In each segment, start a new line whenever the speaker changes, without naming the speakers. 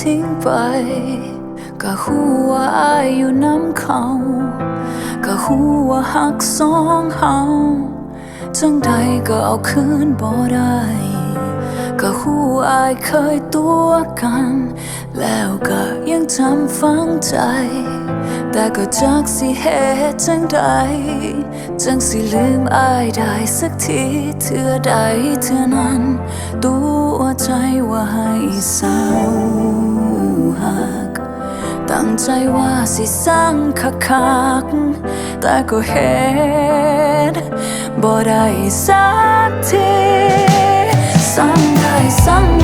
ทิ้งไป ก็หูว่าอายอยู่น้ำเขาก็หูว่าหักสองเฮาจังใดก็เอาคืนบ่ได้ก็หูอายเคยตัวกัน แล้วก็ยังจำฝังใจ แต่ก็จักสิเหตุจังใด จังสิลืมอายได้สักทีเทื่อใดเทื่อนั้น ตัวใจว่าให้เศร้าักตั้งใจว่าสิสร้างคักคักแต่ก็เห็นบ่ได้สักทีสั่งได้สั่ง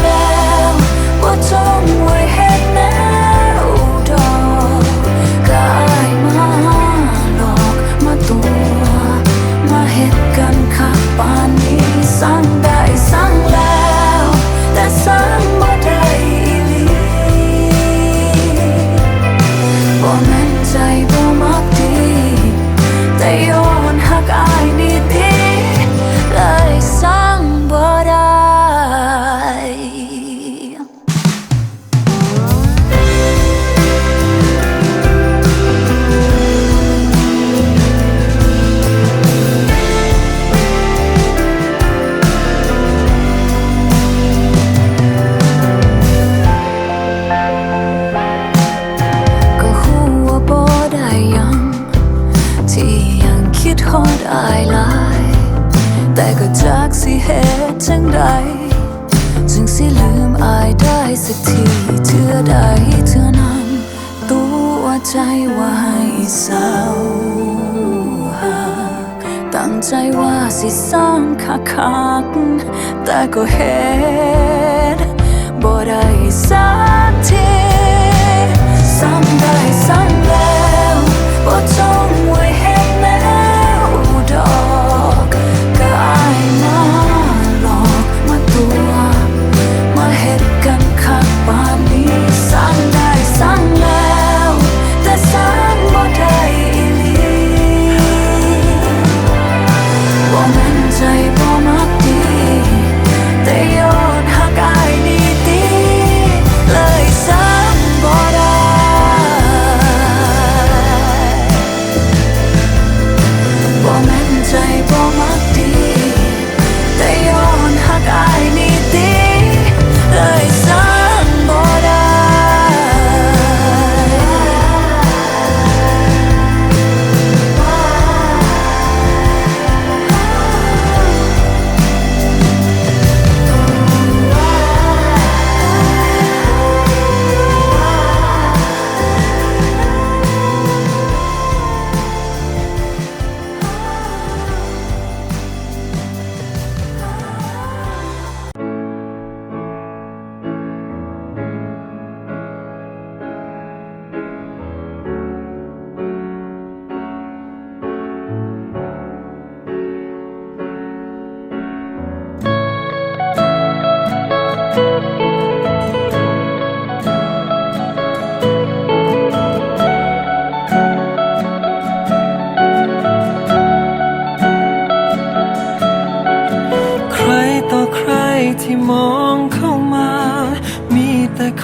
ก็จักสิเหตุจังใดจึงสิลืมอายได้สักทีเทื่อใดเทื่อนั้นตัวใจว่าให้เศร้าหักตั้งใจว่าสิสร้างคักคักแต่ก็เห็นบ่ได้สักที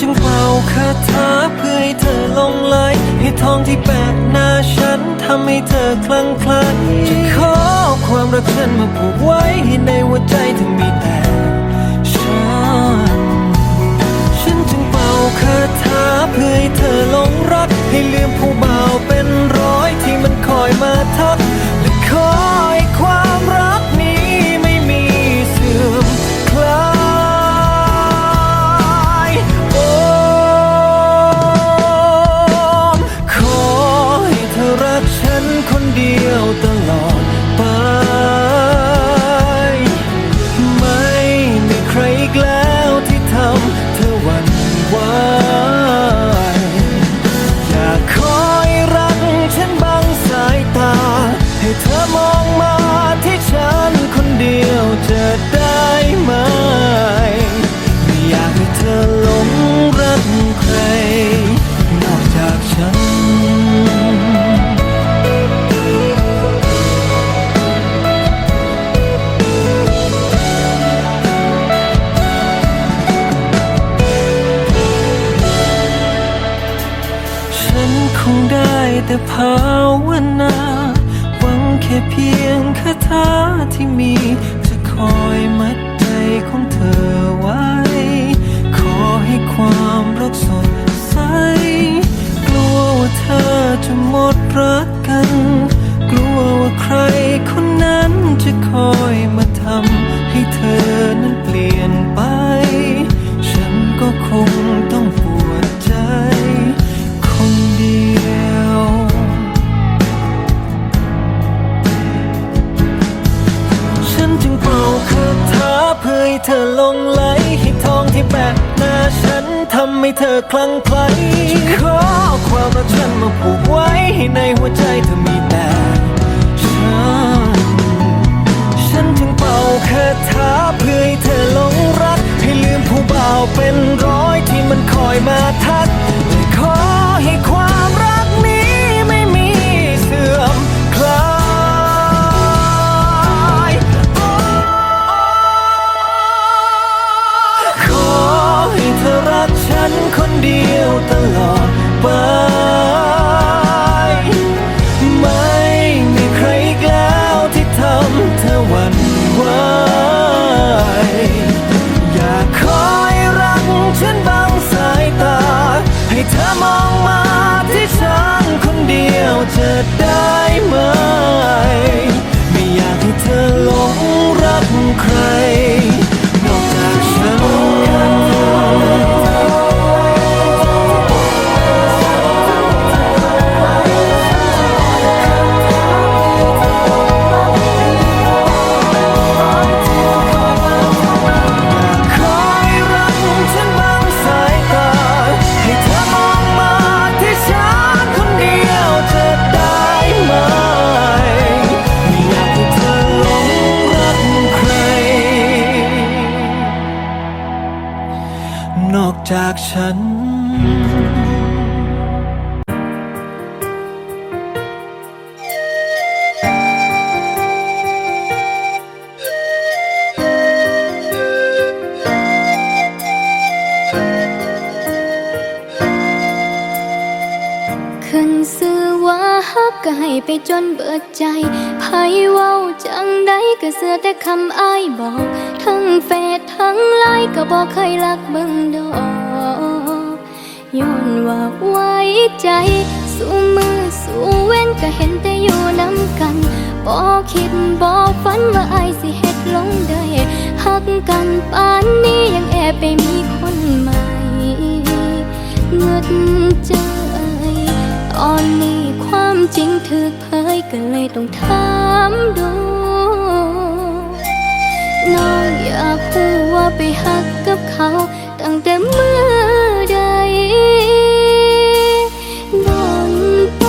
จึงเป่าคาถาเพื่อให้เธอลงไหลให้ทองที่แปะหน้าฉันทำให้เธอคลั่งไคล้จะขอความรักฉันมาผูกไว้ให้ในหัวใจถึงมีแต่ฉัน ฉันจึงเป่าคาถาเพื่อให้เธอลงรักให้ลืม ภาวนา หวังแค่เพียงคาถาที่มี ไปจนเบิดใจไผ
เว้าจังใดก็เสือแต่คำอ้ายบอก ทั้งเฟซทั้งไลน์ก็บอกเคยรักเบิ่งดอกย้อนว่าไว้ใจสู้มือสู้เว้นก็เห็นแต่อยู่น้ำกันบอคิดบอฝันว่าอายสิเฮ็ดลงได้ฮักกันปานนี้ยังแอบไปมีคนใหม่เงืดใจ ตอนนี้ความจริงถูกเผยก็เลยต้องถามดู น้องอยากรู้ว่าไปหักกับเขา ตั้งแต่เมื่อใดโดนไป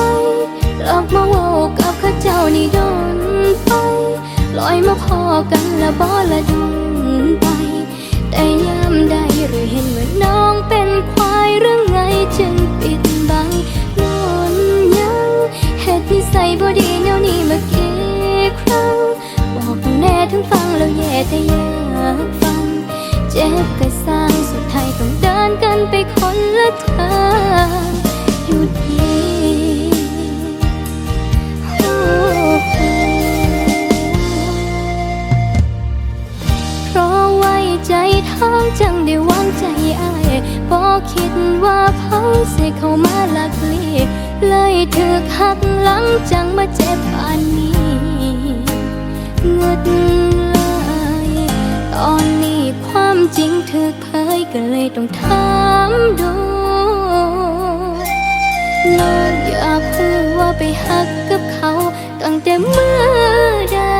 หลอกมาว่ากับข้าเจ้านี่โดนไป ลอยมาพอกันละบ่ละโดนไป แต่ยามใดหรือเห็นว่าน้องเป็นควายหรือไงจึง บ่ดีแนวนี้มากี่ครั้งบอกแน่ถึงฟังแล้วแย่แต่อยากฟัง เจ็บก็สร้างสุดท้ายต้องเดินกันไปคนละทางหยุดยีโอ้โหเพราะไว้ใจทางจังได้วางใจอายบอกคิดว่าเผาสิเข้ามาหลักเลีย เลยถึกหักหลังจังมาเจ็บปานนี้เงืดเลยตอนนี้ความจริงถึกเผยก็เลยต้องถามดูน้อกอยาพูดว่าไปหักกับเขาตั้งแต่เมื่อใด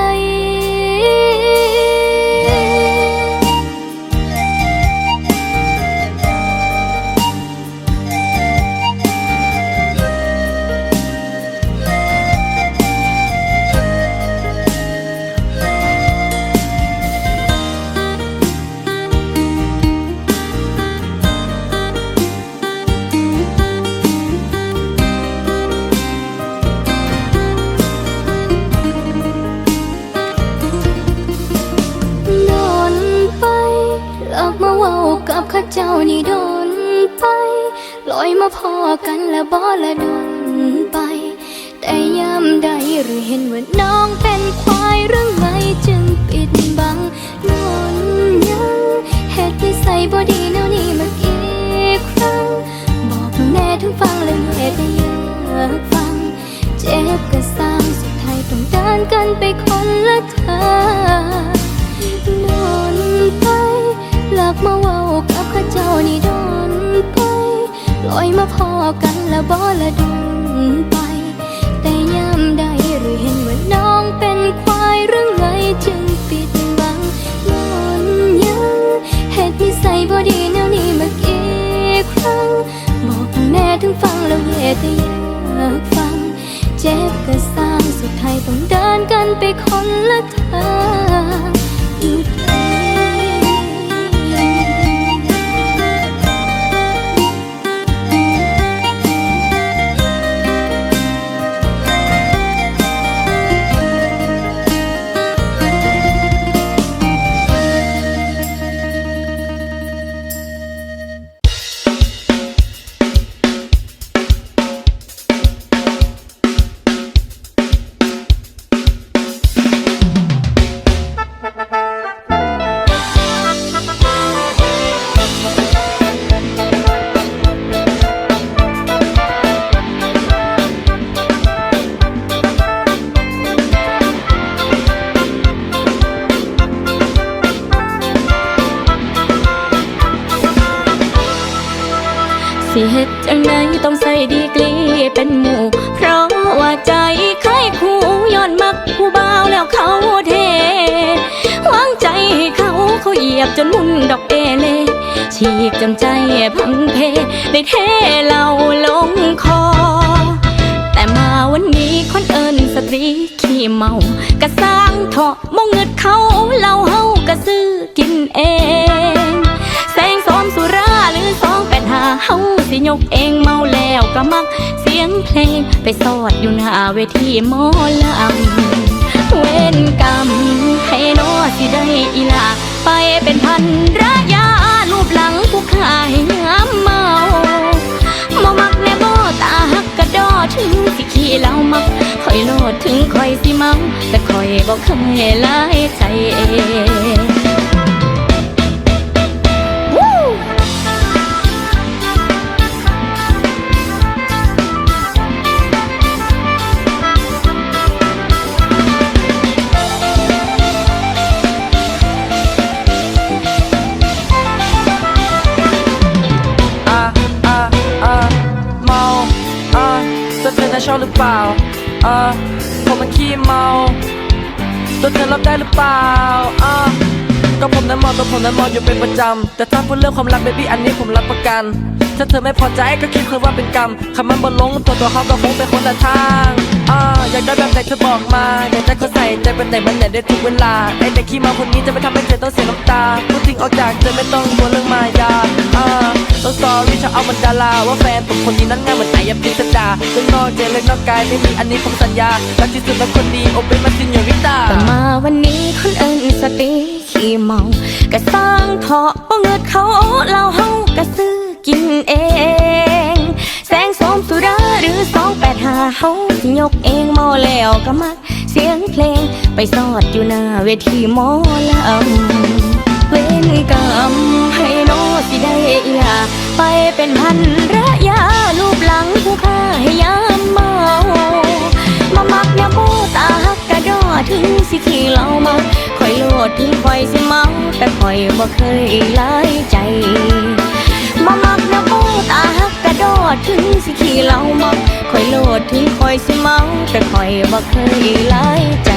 พอกันแล้วบ่ละโดนไป
แต่ยามใดหรือเห็นว่าน้องเป็นควายเรื่องไงจึงปิดบังนอนยังเหตุนิสัยบ่ดีแนวนี้มากี่ครั้ง บอกแน่ถึงฟังแล้วเหตุอยากฟัง เจ็บก็สร้างสุดท้ายต้องเดินกันไปคนละทางโดนไปหลักมาเว้ากับข้าเจ้านี่ด ลอยมาพอกันละบ่ละโดน ต้องใส่ดีกรีเป็นหมู่ เพราะว่าใจใครคู่ย้อนมักผู้บ่าวแล้วเขาเทวางใจให้เขาเขาเหยียบจนมุนดอกเอเลฉีกจนใจพังเพได้เทเหล่าลงคอ แต่มาวันนี้คนเอิญสตรีขี้เมากะสร้างเถาะมองเงิดเขาเล่าเฮากะซื้อกินเอง ยกเองเมาแล้วก็มัก เสียงเพลงไปสอดอยู่หน้าเวทีหมอลำเว้นกรรมให้นอสิได้อีลาไปเป็นพันรายารูปหลังผู้ขายงามเมามามักแน่บ่ตาหักกระดอถึงสิขี้เหล้ามักคอยโลดถึงคอยสิเมาแต่คอยบ่เคยลายใจเอง
อจะชอบหรือเปล่าอะผมมันขี้เมาตัวเธอรับได้หรือเปล่าอะ ก็ผมนั้นเมาตัวผมนั้นเมาอยู่เป็นประจำ แต่ถ้าพูดเรื่องความรักเบบี้อันนี้ผมรับประกัน ถ้าเธอไม่พอใจก็คิดเธอว่าเป็นกรรมคำมันบนลงตัวตัวเขาก็คงเป็นคนละทางอ่าอยากได้แบบไหนเธอบอกมาอยากได้เขาใส่ใจเป็นไหนมันไหนได้ทุกเวลาไอ้เด็กขี้มาคนนี้จะไม่ทำให้เธอต้องเสียน้ำตาพูดทิ้งออกจากเธอไม่ต้องกลัวเรื่องมายาอ่าต้องสอรี่ฉันเอามันดาราว่าแฟนผมคนนี้นั้นง่านเหมือนไอ้ยาพิสดาเรื่องนอกใจเรื่องนอกกายไม่มีอันนี้ผมสัญญารักที่สุดแล้วคนดีโอเป็นมาซินโยริต้า
แต่มาวันนี้คนเอิญสติ เมากะสร้างเถาะบ่เงิดเขาเราเฮากะซื้อกินเอง แสงสมสุราหรือสองแปดหาเฮาสิยกเองเมาแล้วก็มัก เสียงเพลงไปสอดอยู่หน้าเวทีหมอลำเว้นกรรมให้โนสิได้อีหลาไปเป็นพันระยะ ถึงสิขี่เรามาคอยโลดถึงคอยสิเมาแต่คอยบ่เคยลายใจมามักยาโบตาหักกระดอถึงสิขี่เรามาคอยโลดถึงคอยสิเมาแต่คอยบ่เคยลายใจ